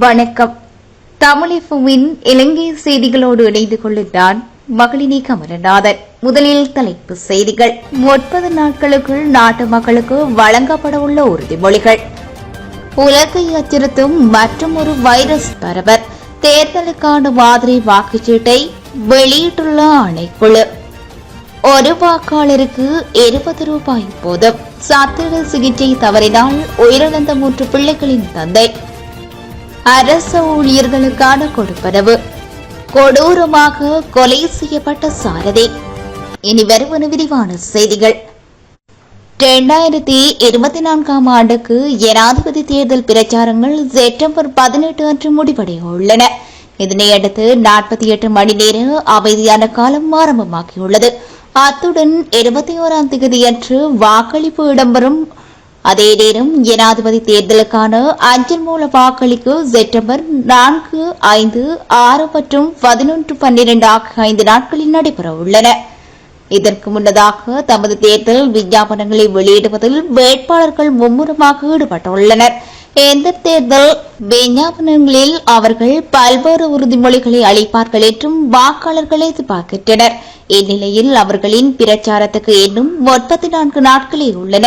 வணக்கம். தமிழிஃபுவின் இலங்கை செய்திகளோடு இணைந்து கொள்ளுகிறான் மகளினி கமலநாதன். முதலில் தலைப்பு செய்திகள். முப்பது நாட்களுக்குள் நாட்டு மக்களுக்கு வழங்கப்பட உள்ள உறுதிமொழிகள். உலகை அச்சுறுத்தும் மற்றும் ஒரு வைரஸ் பரவல். தேர்தலுக்கான மாதிரி வாக்குச்சீட்டை வெளியிட்டுள்ள ஆணைக்குழு. ஒரு வாக்காளருக்கு இருபது ரூபாய் போதும். சத்திர சிகிச்சை தவறினால் உயிரிழந்த மூன்று பிள்ளைகளின் தந்தை. அரச ஊழியர்களுக்கான கொடுப்பனவு. கொடூரமாக கொலை செய்யப்பட்ட சாரதி. இனி வருவன விரிவான செய்திகள். இரண்டாயிரத்தி இருபத்தி நான்காம் ஆண்டுக்கு ஜனாதிபதி தேர்தல் பிரச்சாரங்கள் செப்டம்பர் பதினெட்டு அன்று முடிவடைய உள்ளன இதனையடுத்து நாற்பத்தி எட்டு மணி நேர அமைதியான காலம் ஆரம்பமாகியுள்ளது. அத்துடன் இருபத்தி ஓராம் தேதியன்று வாக்களிப்பு இடம்பெறும் அதே நேரம் ஜனாதிபதி தேர்தலுக்கான அஞ்சல் மூல வாக்களிப்பு செப்டம்பர் நான்கு ஐந்து ஆறு மற்றும் பதினொன்று பன்னிரண்டு ஆகிய ஐந்து நாட்களில் நடைபெற உள்ளன. இதற்கு முன்னதாக தமது தேர்தல் விஞ்ஞாபனங்களை வெளியிடுவதில் வேட்பாளர்கள் மும்முரமாக ஈடுபட்டுள்ளனர். இந்த தேர்தல் விஞ்ஞாபனங்களில் அவர்கள் பல்வேறு உறுதிமொழிகளை அளிப்பார்கள் என்றும் வாக்காளர்கள் எதிர்பார்க்கின்றனர். இந்நிலையில் அவர்களின் பிரச்சாரத்துக்கு இன்னும் முப்பத்தி நான்கு நாட்களே உள்ளன.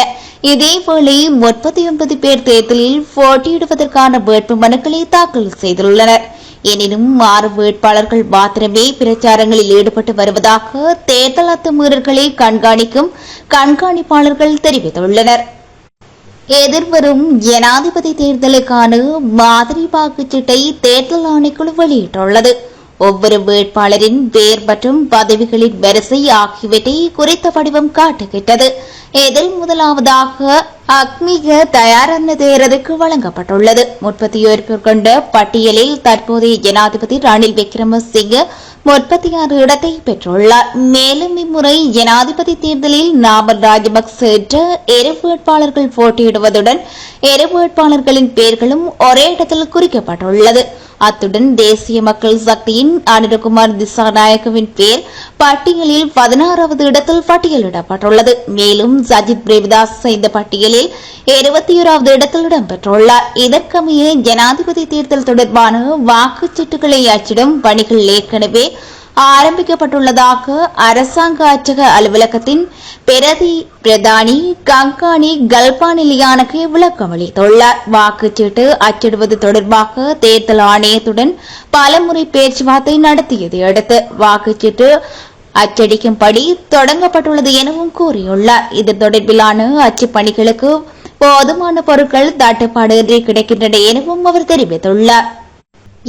இதேவேளை முப்பத்தி ஒன்பது பேர் தேர்தலில் போட்டியிடுவதற்கான வேட்பு மனுக்களை தாக்கல் செய்துள்ளனர். எனினும் ஆறு வேட்பாளர்கள் மாத்திரமே பிரச்சாரங்களில் ஈடுபட்டு வருவதாக தேர்தல் அத்துமீறல்களை கண்காணிக்கும் கண்காணிப்பாளர்கள் தெரிவித்துள்ளனர். எதிர்வரும் ஜனாதிபதி தேர்தலுக்கான மாதிரி வாக்குச்சீட்டை தேர்தல் ஆணைக்குழு வெளியிட்டுள்ளது. ஒவ்வொரு வேட்பாளரின் பேர் மற்றும் பதவிகளின் வரிசை ஆகியவற்றை குறித்த வடிவம் காட்டுகின்றது. இதில் முதலாவதாக அக்மிக தயாரான தேர்தலுக்கு வழங்கப்பட்டுள்ளது. முப்பத்தி ஏழு பேர் கொண்ட பட்டியலில் தற்போதைய ஜனாதிபதி ரணில் விக்ரமசிங்க முப்பத்தி ஆறு இடத்தை பெற்றுள்ளார். மேலும் இம்முறை ஜனாதிபதி தேர்தலில் நாமல் ராஜபக்ச இரு வேட்பாளர்கள் போட்டியிடுவதுடன் இரு வேட்பாளர்களின் பெயர்களும் ஒரே இடத்தில் குறிக்கப்பட்டுள்ளது. அத்துடன் தேசிய மக்கள் சக்தியின் அனிருகுமார் திசாநாயகவின் பேர் பட்டியலில் பதினாறாவது இடத்தில் பட்டியலிடப்பட்டுள்ளது. மேலும் சஜித் பிரேமதாஸ் இந்த பட்டியலில் இருபத்தி ஓராவது இடத்தில் இடம்பெற்றுள்ளார். இதற்கமைய ஜனாதிபதி தேர்தல் தொடர்பான வாக்குச்சீட்டுகளை அச்சிடும் பணிகள் ஏற்கனவே ஆரம்பிக்கப்பட்டுள்ளதாக அரசாங்க அச்சக அலுவலகத்தின் பிரதி பிரதானி கங்காணி கல்பானிலியானுக்கு விளக்கம் அளித்துள்ளார். வாக்குச்சீட்டு அச்சிடுவது தொடர்பாக தேர்தல் ஆணையத்துடன் பலமுறை பேச்சுவார்த்தை நடத்தியதை அடுத்து வாக்குச்சீட்டு அச்சடிக்கும்படி தொடங்கப்பட்டுள்ளது எனவும் கூறியுள்ளார். இது தொடர்பிலான அச்சு பணிகளுக்கு போதுமான பொருட்கள் தட்டுப்பாடின்றி கிடைக்கின்றன எனவும் அவர் தெரிவித்துள்ளார்.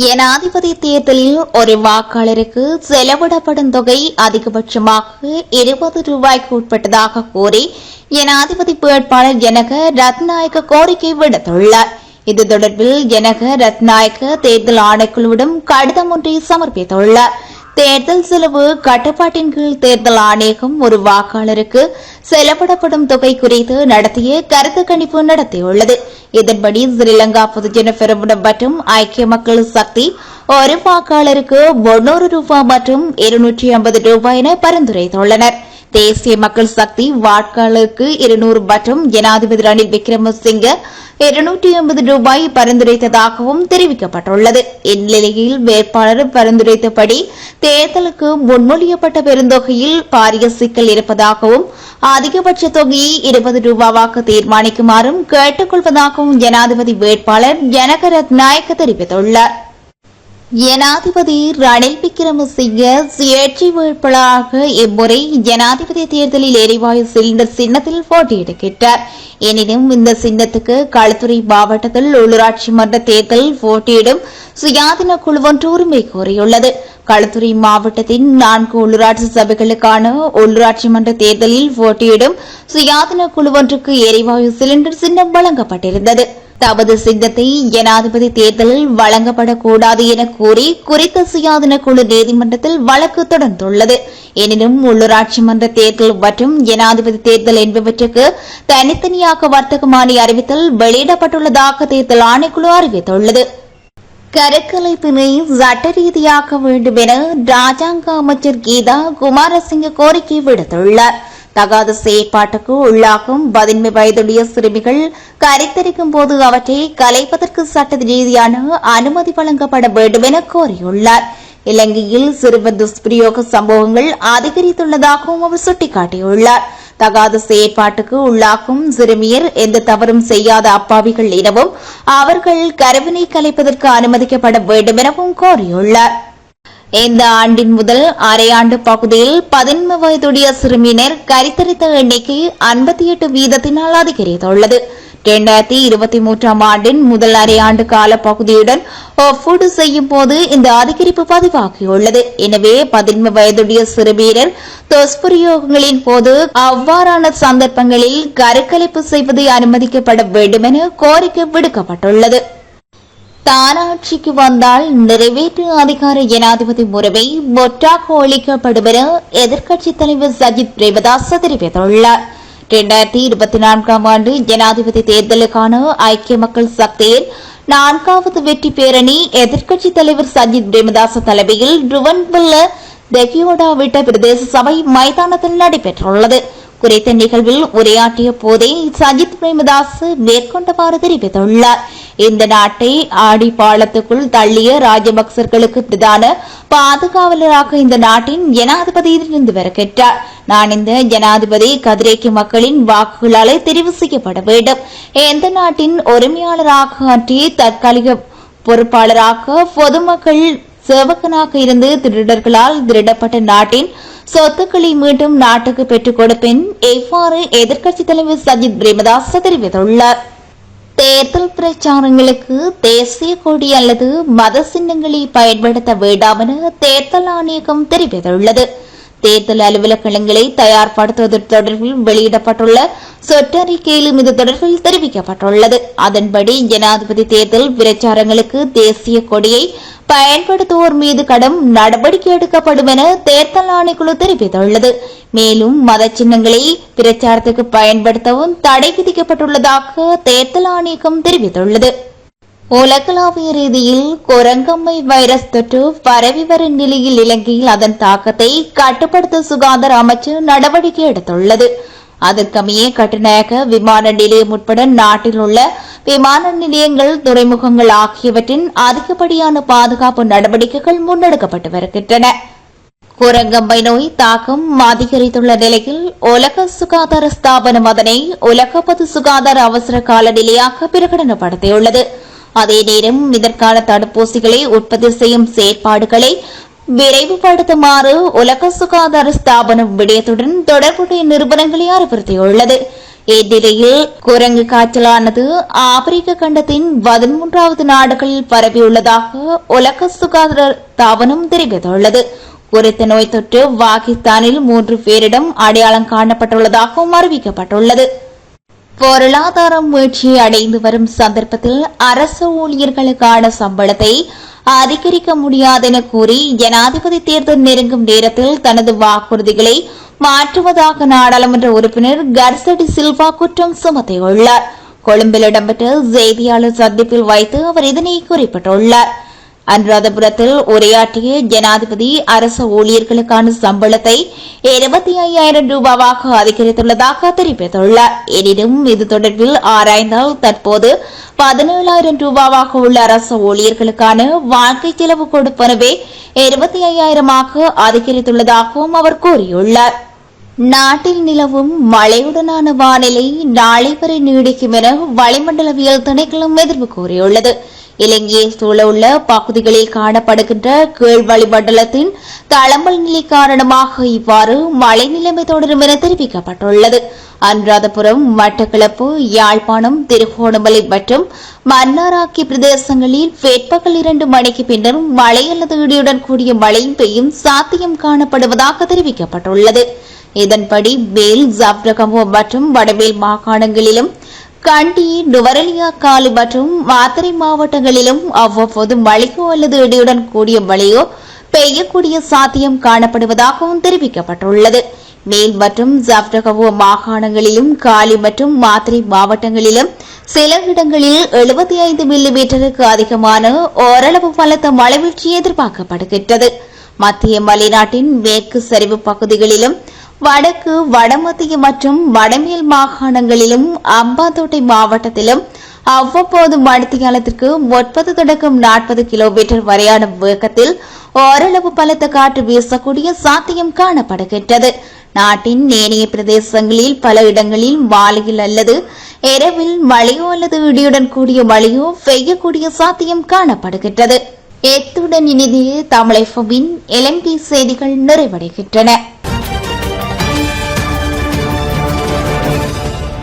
ஜனாதிபதி தேர்தலில் ஒரு வாக்காளருக்கு செலவிடப்படும் தொகை அதிகபட்சமாக இருபது ரூபாய்க்கு உட்பட்டதாக கூறி ஜனாதிபதி வேட்பாளர் ஜனக ரத்நாயக்க கோரிக்கை விடுத்துள்ளார். இது தொடர்பில் ஜனக ரத்நாயக்க தேர்தல் ஆணைக்குழுவிடம் கடிதம் ஒன்றை சமர்ப்பித்துள்ளார். தேர்தல் செலவு கட்டுப்பாட்டின் கீழ் தேர்தல் ஆணையகம் ஒரு வாக்காளருக்கு செலவிடப்படும் தொகை குறித்து நடத்திய கருத்து கணிப்பு நடத்தியுள்ளது. இதன்படி ஸ்ரீலங்கா பொதுஜன பெருமிடம் மற்றும் ஐக்கிய மக்கள் சக்தி ஒரு வாக்காளருக்கு முன்னூறு ரூபாய் மற்றும் இருநூற்றி ஐம்பது ரூபாய் என பரிந்துரைத்துள்ளனர். தேசிய மக்கள் சக்தி வாக்காளருக்கு இருநூறு மற்றும் ஜனாதிபதி ரணில் விக்ரமசிங்க இருநூற்றி ஐம்பது ரூபாய் பரிந்துரைத்ததாகவும் தெரிவிக்கப்பட்டுள்ளது. இந்நிலையில் வேட்பாளர் பரிந்துரைத்தபடி தேர்தலுக்கு முன்மொழியப்பட்ட பெருந்தொகையில் பாரிய சிக்கல் இருப்பதாகவும் அதிகபட்ச தொகையை இருபது ரூபாவாக தீர்மானிக்குமாறும் கேட்டுக் கொள்வதாகவும் ஜனாதிபதி வேட்பாளர் ஜனகரத் நாயக்க தெரிவித்துள்ளாா் ஜனாதிபதி ரணில் விக்ரமசிங்க சுயேட்சை வேட்பாளராக இம்முறை ஜனாதிபதி தேர்தலில் எரிவாயு சிலிண்டர் சின்னத்தில் போட்டியிடுகின்றார். எனினும் இந்த சின்னத்துக்கு களுத்துறை மாவட்டத்தில் உள்ளூராட்சி மன்ற தேர்தலில் போட்டியிடும் சுயாதீன குழு ஒன்று உரிமை கோரியுள்ளது. களுத்துறை மாவட்டத்தின் நான்கு உள்ளூராட்சி சபைகளுக்கான உள்ளூராட்சி மன்ற தேர்தலில் போட்டியிடும் சுயாதீன குழு ஒன்றுக்கு எரிவாயு சிலிண்டர் சின்னம் வழங்கப்பட்டிருந்தது. தமது சின்னத்தை ஜனாதிபதி தேர்தலில் வழங்கப்படக்கூடாது என கூறி குறித்த சுயாதீன குழு நீதிமன்றத்தில் வழக்கு தொடர்ந்துள்ளது. எனினும் உள்ளூராட்சி மன்ற தேர்தல் மற்றும் ஜனாதிபதி தேர்தல் என்பவற்றுக்கு தனித்தனியாக வர்த்தகமானி அறிவித்தல் வெளியிடப்பட்டுள்ளதாக தேர்தல் ஆணைக்குழு அறிவித்துள்ளது. கருக்கலைப்பினை சட்ட ரீதியாக்க வேண்டும் என ராஜாங்க அமைச்சர் கீதா குமாரசிங்க கோரிக்கை விடுத்துள்ளார். தகாத செயற்பாட்டுக்கு உள்ளாகும். பதின்மை வயதுடைய சிறுமிகள் கரைத்தரிக்கும் போது அவற்றை கலைப்பதற்கு சட்ட ரீதியான அனுமதி வழங்கப்பட வேண்டும் என கோரியுள்ளார். இலங்கையில் சிறுவர் துஷ்பிரயோக சம்பவங்கள் அதிகரித்துள்ளதாகவும் அவர் சுட்டிக்காட்டியுள்ளார். தகாத செயற்பாட்டுக்கு உள்ளாக்கும் சிறுமியர் எந்த தவறும் செய்யாத அப்பாவிகள் எனவும் அவர்கள் கருவினை கலைப்பதற்கு அனுமதிக்கப்பட வேண்டும் எனவும் கோரியுள்ளார். இந்த ஆண்டின் முதல் அரையாண்டு பகுதியில் பதின்ம வயதுடைய சிறுமியினர் கரித்தரித்த எண்ணிக்கை ஐம்பத்தி எட்டு வீதத்தினால் அதிகரித்துள்ளது. இரண்டாயிரத்தி இருபத்தி மூன்றாம் ஆண்டின் முதல் அரையாண்டு கால பகுதியுடன் ஒப்பீடு செய்யும் போது இந்த அதிகரிப்பு பதிவாகியுள்ளது. எனவே பதின்ம வயதுடைய சிறுமியினர் துஷ்பிரயோகங்களின் போது அவ்வாறான சந்தர்ப்பங்களில் கருக்கலைப்பு செய்வது அனுமதிக்கப்பட வேண்டும் என கோரிக்கை விடுக்கப்பட்டுள்ளது. தானாட்சிக்கு வந்தால் நிறைவேற்று அதிகார ஜனாதிபதி முறைமை மொட்டாக ஒழிக்கப்படும் என எதிர்க்கட்சித் தலைவர் சஜித் பிரேமதாஸ் தெரிவித்துள்ளார். இரண்டாயிரத்தி இருபத்தி நான்காம் ஆண்டு ஜனாதிபதி தேர்தலுக்கான ஐக்கிய மக்கள் சக்தியின் நான்காவது வெற்றி பேரணி எதிர்க்கட்சித் தலைவர் சஜித் பிரேமதாஸ் தலைமையில் ருவன்பில்ல தெகியோடா விட்ட பிரதேச சபை மைதானத்தில் நடைபெற்றுள்ளது. குறித்த நிகழ்வில் உரையாற்றிய போதே சஜித் பிரேமதாஸ் மேற்கொண்டவாறு தெரிவித்துள்ளார். இந்த நாட்டை ஆடி பாலத்துக்குள் தள்ளிய ராஜபக்சர்களுக்கு பிரதான பாதுகாவலராக இந்த நாட்டின் ஜனாதிபதியிலிருந்து இருந்து வருகின்றார் நான் இந்த ஜனாதிபதி கதிரேக்கு மக்களின் வாக்குகளாலே தெரிவு செய்யப்பட வேண்டும். எந்த நாட்டின் ஒருமையாளராக அன்றி தற்காலிக பொறுப்பாளராக பொதுமக்கள் சேவகனாக இருந்து திருடர்களால் திருடப்பட்ட நாட்டின் சொத்துக்களை மீண்டும் நாட்டுக்கு பெற்றுக் கொடுப்பேன். எவ்வாறு எதிர்க்கட்சித் தலைவர் சஜித் பிரேமதாஸ் தெரிவித்துள்ளார். தேர்தல் பிரச்சாரங்களுக்கு தேசிய கொடி அல்லது மத சின்னங்களை பயன்படுத்த வேண்டாம் என தேர்தல் ஆணையகம் தெரிவித்துள்ளது. தேர்தல் அலுவலகங்களை தயார்படுத்துவது தொடர்பில் வெளியிடப்பட்டுள்ள சொற்றறிக்கையிலும் இது தொடர்பில் தெரிவிக்கப்பட்டுள்ளது. அதன்படி ஜனாதிபதி தேர்தல் பிரச்சாரங்களுக்கு தேசிய கொடியை பயன்படுத்துவோர் மீது கடும் நடவடிக்கை எடுக்கப்படும் என தேர்தல் ஆணைக்குழு தெரிவித்துள்ளது. மேலும் மத சின்னங்களை பிரச்சாரத்துக்கு பயன்படுத்தவும் தடை விதிக்கப்பட்டுள்ளதாக தேர்தல் ஆணையகம் தெரிவித்துள்ளது. உலகளாவிய ரீதியில் குரங்கம்மை வைரஸ் தொற்று பரவி வரும் நிலையில் இலங்கையில் அதன் தாக்கத்தை கட்டுப்படுத்த சுகாதார அமைச்சு நடவடிக்கை எடுத்துள்ளது. அதற்கமையே கட்டுநாயக விமான நிலையம் உட்பட நாட்டில் உள்ள விமான நிலையங்கள் துறைமுகங்கள் ஆகியவற்றின் அதிகப்படியான பாதுகாப்பு நடவடிக்கைகள் முன்னெடுக்கப்பட்டு வருகின்றன. குரங்கம்பை நோய் தாக்கம் அதிகரித்துள்ள நிலையில் உலக சுகாதார ஸ்தாபனம் அதனை உலக பொது சுகாதார அவசர கால நிலையாக பிரகடனப்படுத்தியுள்ளது. அதே நேரம் இதற்கான தடுப்பூசிகளை உற்பத்தி செய்யும் செயற்பாடுகளை விரைவுபடுத்துமாறு உலக சுகாதார ஸ்தாபனம் விடயத்துடன் தொடர்புடைய நிறுவனங்களை அறிவுறுத்தியுள்ளது. இந்நிலையில் குரங்கு காய்ச்சலானது ஆப்பிரிக்க கண்டத்தின் பதிமூன்றாவது நாடுகளில் பரவியுள்ளதாக உலக சுகாதார ஸ்தாபனம் தெரிவித்துள்ளது. குறித்த நோய் தொற்று பாகிஸ்தானில் மூன்று பேரிடம் அடையாளம் காணப்பட்டுள்ளதாகவும் அறிவிக்கப்பட்டுள்ளது. பொருளாதாரம் வீழ்ச்சி அடைந்து வரும் சந்தர்ப்பத்தில் அரசு ஊழியர்களுக்கான சம்பளத்தை அதிகரிக்க முடியாதென கூறி ஜனாதிபதி தேர்தல் நெருங்கும் நேரத்தில் தனது வாக்குறுதிகளை மாற்றுவதாக நாடாளுமன்ற உறுப்பினர் கர்சடி சில்வா குற்றம் சுமத்தியுள்ளார். கொழும்பில் இடம்பெற்ற செய்தியாளர் சந்திப்பில் வைத்து அவர் இதனை குறிப்பிட்டுள்ளார். அனுராதபுரத்தில் உரையாற்றிய ஜனாதிபதி அரசு ஊழியர்களுக்கான சம்பளத்தை இருபத்தி ஐயாயிரம் ரூபாவாக அதிகரித்துள்ளதாக தெரிவித்துள்ளார். எனினும் இது தொடர்பில் ஆராய்ந்தால் தற்போது பதினேழாயிரம் ரூபாவாக உள்ள அரசு ஊழியர்களுக்கான வாழ்க்கை செலவு கொடுப்பனவே இருபத்தி ஐயாயிரமாக அதிகரித்துள்ளதாகவும் அவர் கூறியுள்ளார். நாட்டில் நிலவும் மழையுடனான வானிலை நாளை வரை நீடிக்கும் என வளிமண்டலவியல் திணைக்களம் எதிர்ப்பு கூறியுள்ளது. இலங்கையை சூழவுள்ள பகுதிகளில் காணப்படுகின்ற கீழ் வளிமண்டலத்தின் தளம்பல் நிலை காரணமாக இவ்வாறு மழை நிலைமை தொடரும் என தெரிவிக்கப்பட்டுள்ளது. அனுராதபுரம் மட்டக்களப்பு யாழ்ப்பாணம் திருகோணமலை மற்றும் மன்னாராக்கி பிரதேசங்களில் வேட்பகல் இரண்டு மணிக்கு பின்னர் மழை அல்லது இடியுடன் கூடிய மழையும் பெய்யும் சாத்தியம் காணப்படுவதாக தெரிவிக்கப்பட்டுள்ளது. இதன்படி மேல் ஜப்ரகமோ மற்றும் வடமேல் மாகாணங்களிலும் கண்டி நுவரெலியா காலி மற்றும் மாத்தறை மாவட்டங்களிலும் அவ்வப்போது மழையோ அல்லது இடியுடன் கூடிய மழையோ பெய்யக்கூடிய சாத்தியம் காணப்படுவதாகவும் தெரிவிக்கப்பட்டுள்ளது. மேல் மற்றும் ஜப்டகவோ மாகாணங்களிலும் காலி மற்றும் மாத்திரை மாவட்டங்களிலும் சில இடங்களில் எழுபத்தி ஐந்து மில்லிமீட்டருக்கு அதிகமான ஓரளவு பலத்த மழைவீழ்ச்சி எதிர்பார்க்கப்படுகின்றது. மத்திய மலைநாட்டின் மேற்கு சரிவு பகுதிகளிலும் வடக்கு வடமத்திய மற்றும் வடமேல் மாகாணங்களிலும் அம்பாந்தோட்டை மாவட்டத்திலும் அவ்வப்போது மணித்தியாலத்திற்கு முப்பது தொடக்கம் நாற்பது கிலோமீட்டர் வரையான வேகத்தில் ஓரளவு பலத்த காற்று வீசக்கூடிய சாத்தியம் காணப்படுகின்றது. நாட்டின் நேனைய பிரதேசங்களில் பல இடங்களில் மாலையில் அல்லது இரவில் மழையோ அல்லது இடியுடன் கூடிய மழையோ பெய்யக்கூடிய சாத்தியம் காணப்படுகின்றது. எத்துடன் இனிதே தமிழகவின் எஃப்எம்மின் இலங்கை செய்திகள் நிறைவடைகின்றன.